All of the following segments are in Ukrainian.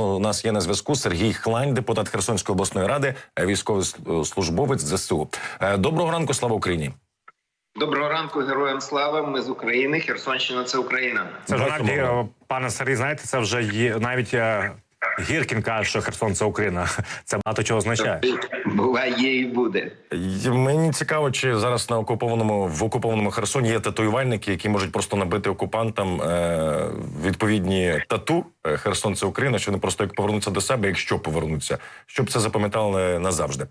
У нас є на зв'язку Сергій Хлань, депутат Херсонської обласної ради, е, військовий службовець ЗСУ. Е, Доброго ранку, слава Україні. Доброго ранку, героям слава. Ми з України. Херсонщина це Україна. Це вже пане Сергій, знаєте, це вже є навіть е, Гіркін каже, що Херсон це Україна. Це багато чого означає. Була, є і буде. Мені цікаво, чи зараз на окупованому в окупованому Херсоні є татуювальники, які можуть просто набити окупантам е, відповідні тату е, Херсон це Україна, що вони просто як повернуться до себе, якщо повернуться, щоб це запам'ятали назавжди.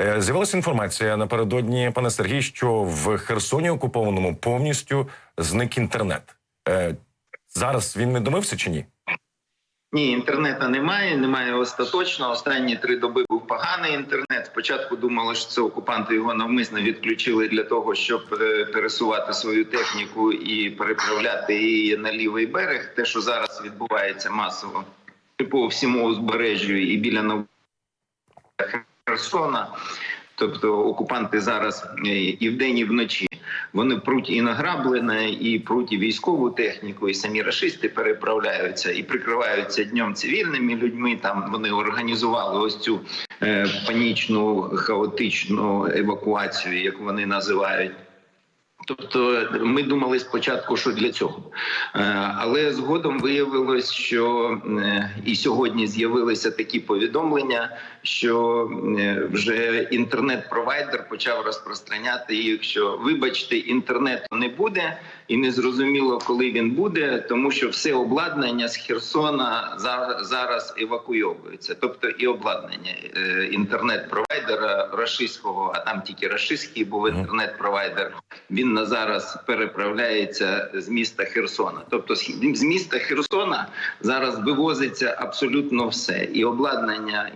Е, з'явилася інформація напередодні, пане Сергій, що в Херсоні окупованому повністю зник інтернет. Е, зараз він не домився чи ні? Ні, інтернету немає. Немає остаточно. Останні три доби був поганий інтернет. Спочатку думали, що це окупанти його навмисно відключили для того, щоб е, пересувати свою техніку і переправляти її на лівий берег. Те, що зараз відбувається масово по всьому узбережжю і біля. Херсона. Тобто окупанти зараз е, і вдень, і вночі вони пруть і награблене, і пруть і військову техніку, і самі рашисти переправляються і прикриваються днем цивільними людьми. Там вони організували ось цю е, панічну хаотичну евакуацію, як вони називають. Тобто ми думали спочатку, що для цього, Е, але згодом виявилось, що е, і сьогодні з'явилися такі повідомлення, що е, вже інтернет-провайдер почав розпространяти їх. Що вибачте, інтернету не буде, і не зрозуміло, коли він буде, тому що все обладнання з Херсона за- зараз евакуйовується. Тобто і обладнання е, інтернет-провайдера рашистського, а там тільки рашистський був інтернет-провайдер. Він на зараз переправляється з міста Херсона. Тобто з міста Херсона зараз вивозиться абсолютно все: і обладнання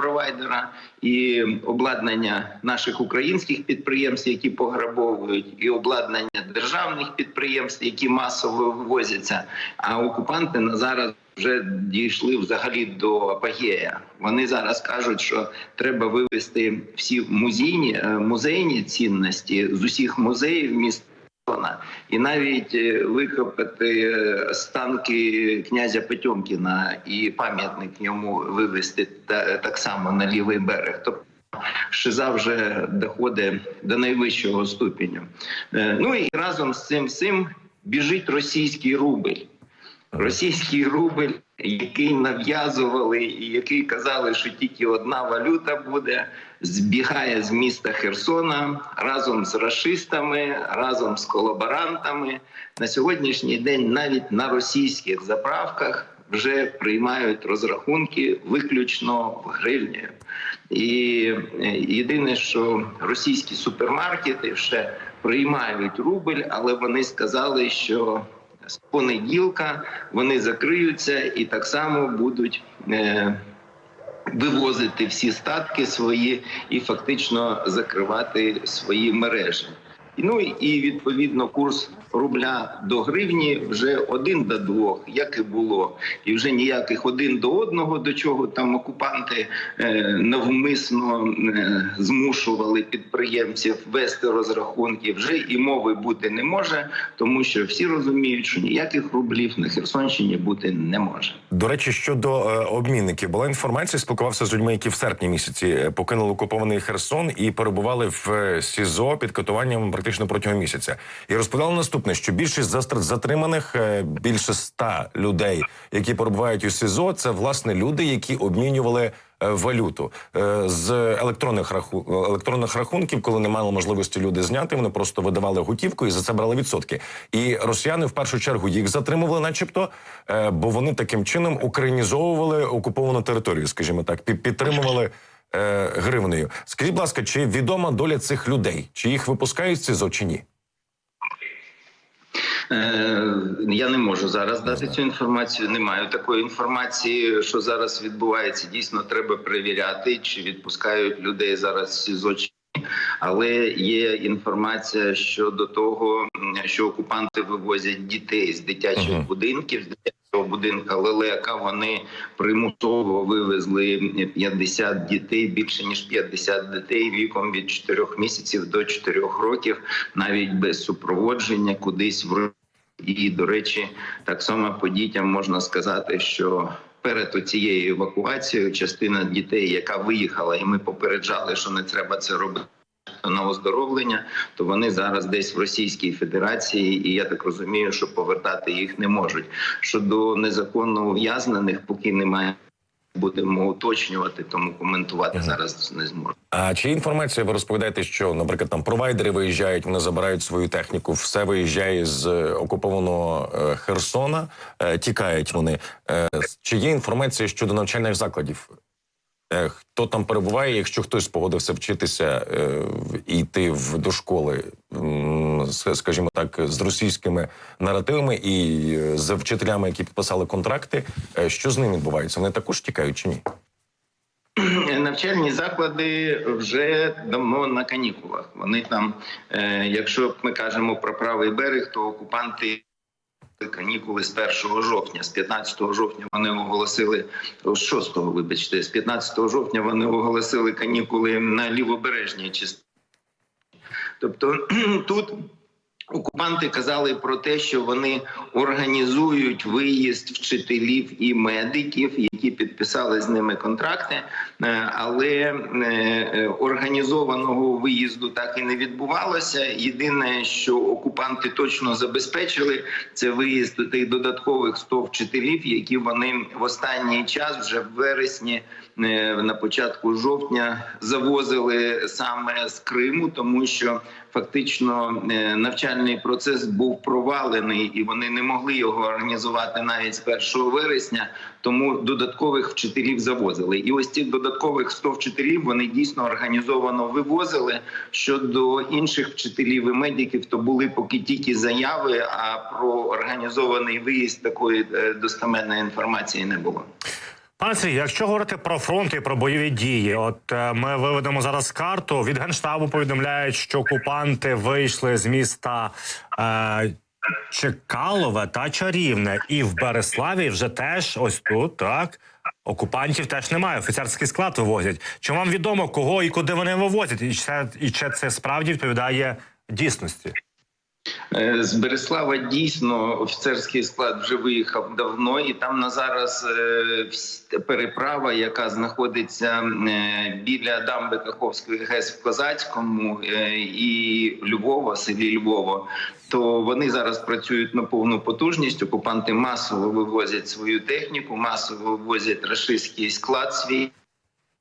інтернет-провайдера, і обладнання наших українських підприємств, які пограбовують, і обладнання державних підприємств, які масово вивозяться. А окупанти на зараз. Вже дійшли взагалі до апогея. Вони зараз кажуть, що треба вивезти всі музейні е, музейні цінності з усіх музеїв міста. Херсона. І навіть е, викопати е, останки князя Потьомкіна і пам'ятник йому вивезти так само на лівий берег. Тобто Шиза вже доходить до найвищого ступеню. Е, Ну і разом з цим всім біжить російський рубль. Російський рубль, який нав'язували, і який казали, що тільки одна валюта буде, збігає з міста Херсона разом з рашистами, разом з колаборантами. На сьогоднішній день навіть на російських заправках вже приймають розрахунки виключно в гривні. І е, єдине, що російські супермаркети ще приймають рубль, але вони сказали, що з понеділка вони закриються і так само будуть е, вивозити всі статки свої і фактично закривати свої мережі. Ну і відповідно курс рубля до гривні вже один до двох, як і було, і вже ніяких один до одного, до чого там окупанти е, навмисно е, змушували підприємців вести розрахунки. Вже і мови бути не може, тому що всі розуміють, що ніяких рублів на Херсонщині бути не може. До речі, щодо е, обмінників, була інформація, спілкувався з людьми, які в серпні місяці покинули окупований Херсон і перебували в СІЗО під катуванням практично протягом місяця. І розповідали наступне, що більшість затриманих, е, більше ста людей, які перебувають у СІЗО, це власне люди, які обмінювали. е, Валюту Е, з електронних раху... електронних рахунків, коли не мали можливості люди зняти, вони просто видавали готівку і за це брали відсотки. І росіяни в першу чергу їх затримували, начебто, бо вони таким чином українізовували окуповану територію, скажімо так, підтримували е, гривнею. Скажіть, будь ласка, чи відома доля цих людей? Чи їх випускають СІЗО, чи ні? Е, Я не можу зараз дати цю інформацію. Не маю такої інформації, що зараз відбувається. Дійсно, треба перевіряти, чи відпускають людей зараз СІЗО. чи. Але є інформація щодо того, що окупанти вивозять дітей з дитячих Мгм. будинків, з дитячого будинка Лелека. Вони примусово вивезли 50 дітей, більше ніж 50 дітей віком від 4 місяців до 4 років, навіть без супроводження, кудись в і, до речі, так само по дітям можна сказати, що перед цією евакуацією частина дітей, яка виїхала, і ми попереджали, що не треба це робити. На оздоровлення, то вони зараз десь в Російській Федерації, і я так розумію, що повертати їх не можуть. Щодо незаконно ув'язнених, поки немає, будемо уточнювати, тому коментувати Мгм. зараз не зможу. А чи інформація? Ви розповідаєте, що, наприклад, там провайдери виїжджають, вони забирають свою техніку, все виїжджає з е, окупованого е, Херсона, е, тікають вони. Е, Чи є інформація щодо навчальних закладів? Е, Хто там перебуває, якщо хтось погодився вчитися е, і йти в до школи, скажімо так, з російськими наративами і е, з вчителями, які підписали контракти, що з ними відбувається? Вони також тікають чи ні? Навчальні заклади вже давно на канікулах. Вони там, якщо ми кажемо про правий берег, то окупанти канікули з 1 жовтня. З 15 жовтня вони оголосили з 6, вибачте, з 15 жовтня вони оголосили канікули на лівобережній частині. Тобто тут окупанти казали про те, що вони організують виїзд вчителів і медиків, які підписали з ними контракти, Е, але е, організованого виїзду так і не відбувалося. Єдине, що окупанти точно забезпечили, це виїзд тих додаткових 100 вчителів, які вони в останній час, вже в вересні, е, на початку жовтня, завозили саме з Криму, тому що фактично навчальний процес був провалений, і вони не могли його організувати навіть з 1 вересня. Тому додаткових вчителів завозили. І ось цих додаткових 100 вчителів вони дійсно організовано вивозили. Щодо інших вчителів і медиків, то були поки тільки заяви. А про організований виїзд такої е, достаменної інформації не було. Пане Сергій, якщо говорити про фронт і про бойові дії, от е, ми виведемо зараз карту. Від генштабу повідомляють, що окупанти вийшли з міста е, Чекалове та Чарівне, і в Береславі вже теж ось тут так. Окупантів теж немає. Офіцерський склад вивозять. Чи вам відомо кого і куди вони вивозять? І чи це, і чи це справді відповідає дійсності? Е, З Береслава дійсно офіцерський склад вже виїхав давно, і там на зараз е, переправа, яка знаходиться е, біля дамби Каховської ГЕС в Козацькому і Львова, селі Львова. То вони зараз працюють на повну потужність. Окупанти масово вивозять свою техніку, масово вивозять рашистський склад свій.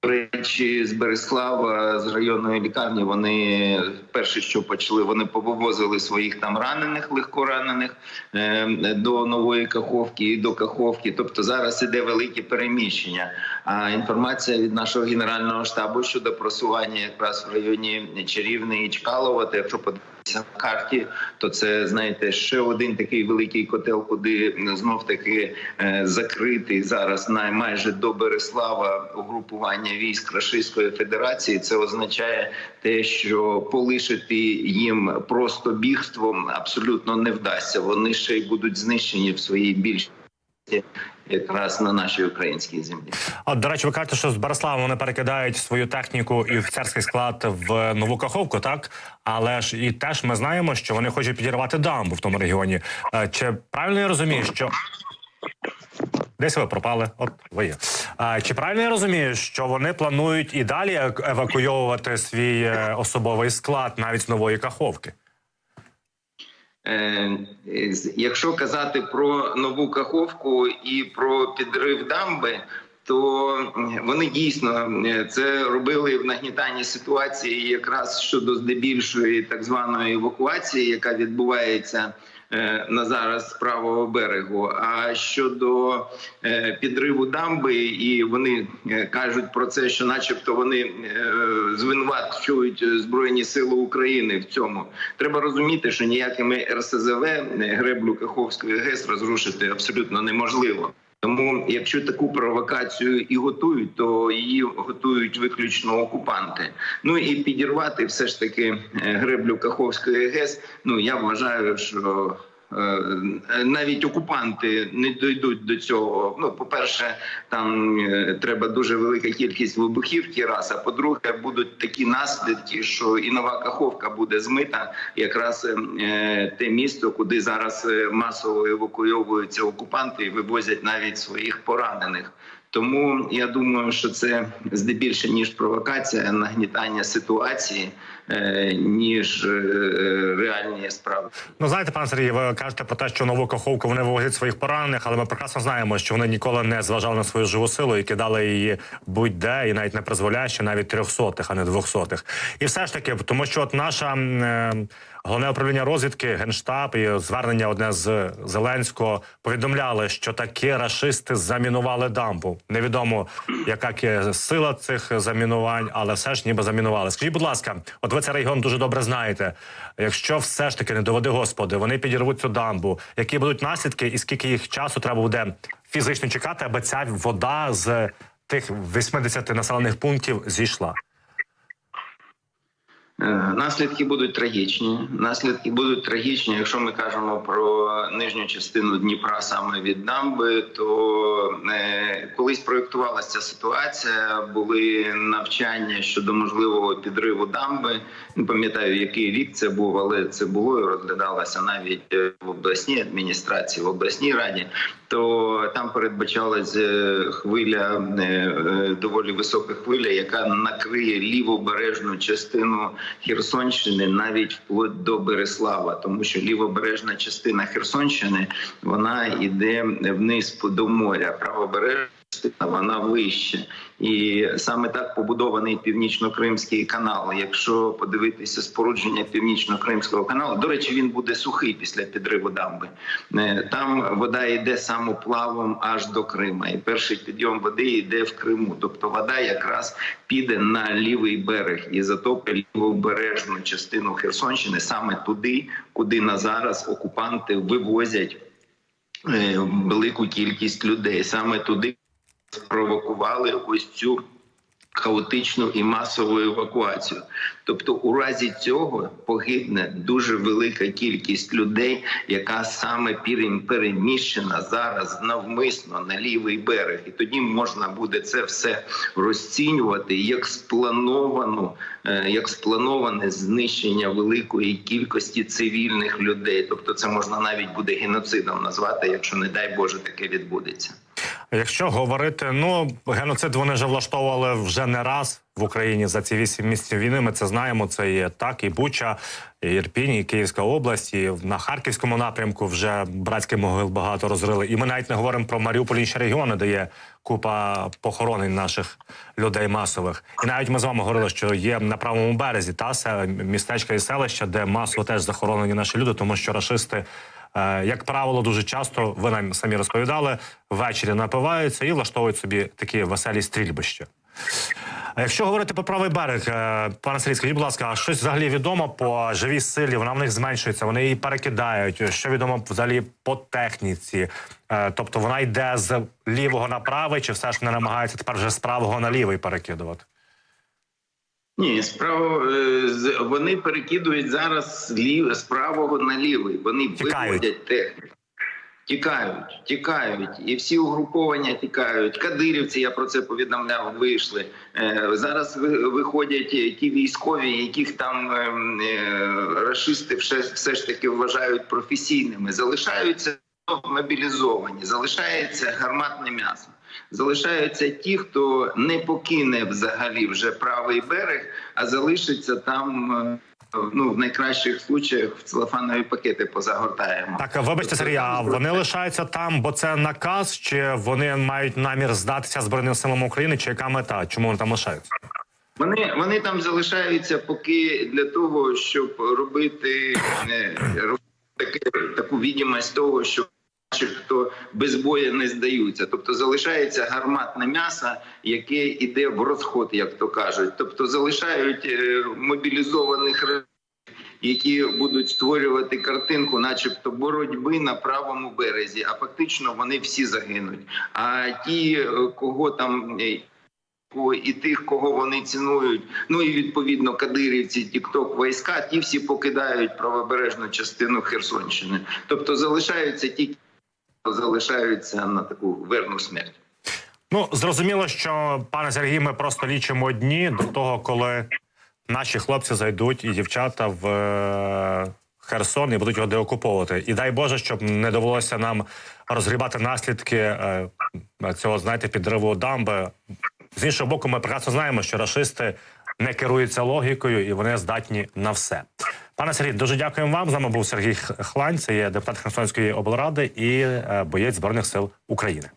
Речі, з Береслава з районної лікарні вони перше, що почали, вони повивозили своїх там ранених, легкоранених е, до нової каховки і до каховки. Тобто зараз іде велике переміщення. А інформація від нашого генерального штабу щодо просування якраз в районі Чарівне і Чкалова, то якщо подивитися на карті, то це знаєте ще один такий великий котел, куди знов таки е, закритий зараз на майже до Береслава угрупування військ Рашистської Федерації. Це означає те, що полишити їм просто бігством абсолютно не вдасться. Вони ще й будуть знищені в своїй більшості якраз на нашій українській землі. От, до речі, ви кажете, що з Береслава вони перекидають свою техніку і офіцерський склад в нову Каховку, так? Але ж і теж ми знаємо, що вони хочуть підірвати дамбу в тому регіоні. Е, Чи правильно я розумію, що. Десь ви пропали, от ви є. А, чи правильно я розумію, що вони планують і далі евакуйовувати свій е, особовий склад навіть з нової каховки? Е, Якщо казати про нову каховку і про підрив дамби, то вони дійсно е, це робили в нагнітанні ситуації, якраз щодо здебільшої так званої евакуації, яка відбувається на зараз з правого берегу. А щодо е, підриву дамби, і вони е, кажуть про це, що, начебто, вони е, звинувачують збройні сили України в цьому. Треба розуміти, що ніякими РСЗВ е, греблю Каховської ГЕС розрушити абсолютно неможливо. Тому, якщо таку провокацію і готують, то її готують виключно окупанти. Ну і підірвати все ж таки е, греблю Каховської ГЕС. Ну я вважаю, що навіть окупанти не дійдуть до цього. Ну, по-перше, там е, треба дуже велика кількість вибухівки, раз. А по-друге, будуть такі наслідки, що і нова Каховка буде змита, якраз е, те місто, куди зараз е, масово евакуйовуються окупанти і вивозять навіть своїх поранених. Тому я думаю, що це здебільше ніж провокація, нагнітання ситуації, е, ніж е, реальні справи. Ну знаєте, пане Сергій, ви кажете про те, що нову каховку вони вивозять своїх поранених, але ми прекрасно знаємо, що вони ніколи не зважали на свою живу силу і кидали її будь-де, і навіть не призволяще, навіть трьохсотих, а не двохсотих. І все ж таки, тому що от наша е, головне управління розвідки, генштаб і звернення одне з Зеленського повідомляли, що такі рашисти замінували дамбу. Невідомо яка сила цих замінувань, але все ж ніби замінували. Скажіть, будь ласка, от ви цей регіон дуже добре знаєте. Якщо все ж таки не доведи господи, вони підірвуть цю дамбу. Які будуть наслідки, і скільки їх часу треба буде фізично чекати, аби ця вода з тих 80 населених пунктів зійшла? Е, Наслідки будуть трагічні. Наслідки будуть трагічні. Якщо ми кажемо про нижню частину Дніпра саме від дамби, то е, колись проєктувалася ця ситуація. Були навчання щодо можливого підриву дамби. Не пам'ятаю, який рік це був, але це було і розглядалося навіть в обласній адміністрації, в обласній раді. То там передбачалась е, хвиля е, е, доволі висока хвиля, яка накриє лівобережну частину Херсонщини навіть вплоть до Береслава, тому що лівобережна частина Херсонщини вона йде вниз до моря, правобережна вона вище, і саме так побудований північно-кримський канал. Якщо подивитися спорудження північно-кримського каналу, до речі, він буде сухий після підриву дамби. Е, Там вода йде самоплавом аж до Крима, і перший підйом води йде в Криму. Тобто вода якраз піде на лівий берег і затопить лівобережну частину Херсонщини саме туди, куди на зараз окупанти вивозять е, велику кількість людей, саме туди спровокували ось цю хаотичну і масову евакуацію. Тобто, у разі цього погибне дуже велика кількість людей, яка саме переміщена зараз навмисно на лівий берег, і тоді можна буде це все розцінювати як сплановану, е, як сплановане знищення великої кількості цивільних людей. Тобто, це можна навіть буде геноцидом назвати, якщо не дай Боже таке відбудеться. Якщо говорити, ну геноцид вони вже влаштовували вже не раз в Україні за ці вісім місяців війни. Ми це знаємо. Це є так, і Буча, і Ірпінь, і Київська область, і на харківському напрямку вже братських могил багато розрили. І ми навіть не говоримо про Маріуполь інші регіони, де є купа похоронень наших людей масових. І навіть ми з вами говорили, що є на правому березі та містечка і селища, де масово теж захоронені наші люди, тому що рашисти. Е, Як правило, дуже часто ви нам самі розповідали, ввечері напиваються і влаштовують собі такі веселі стрільбища. Якщо говорити про правий берег, е, пане Сергій, скажіть, будь ласка, а щось взагалі відомо по живій силі? Вона в них зменшується, вони її перекидають. Що відомо взагалі по техніці? Е, Тобто вона йде з лівого на правий, чи все ж не намагається тепер вже з правого на лівий перекидувати? Ні, справа е, вони перекидують зараз з лів з правого на лівий. Вони Тікають. виводять техніку. Тікають, тікають, і всі угруповання тікають. Кадирівці, я про це повідомляв, вийшли. Е, зараз виходять ті військові, яких там е, е, все, все ж таки вважають професійними. Залишаються мобілізовані, залишається гарматне м'ясо. Залишаються ті, хто не покине взагалі вже правий берег, а залишиться там. е, Ну, в найкращих случаях в целофанові пакети позагортаємо. Так, вибачте, Сергій, а вони лишаються там, бо це наказ, чи вони мають намір здатися Збройним силам України, чи яка мета? Чому вони там лишаються? Вони вони там залишаються поки для того, щоб робити, е, робити таку відомість того, що хто без бою не здаються. Тобто залишається гарматне м'ясо, яке йде в розход, як то кажуть. Тобто залишають е, мобілізованих які будуть створювати картинку, начебто боротьби на правому березі, а фактично вони всі загинуть. А ті, е, кого там е, і тих, кого вони цінують. Ну і відповідно кадирівці, тікток війська, ті всі покидають правобережну частину Херсонщини. Тобто залишаються ті, хто залишаються на таку верну смерть. Ну зрозуміло, що пане Сергій, ми просто лічимо дні до того, коли наші хлопці зайдуть і дівчата в е, Херсон і будуть його деокуповувати. І дай Боже, щоб не довелося нам розгрібати наслідки е, цього, знаєте, підриву дамби. З іншого боку, ми прекрасно знаємо, що рашисти не керуються логікою і вони здатні на все. Пане Сергій, дуже дякуємо вам. З нами був Сергій Хлань, це є депутат Херсонської облради і е, боєць збройних сил України.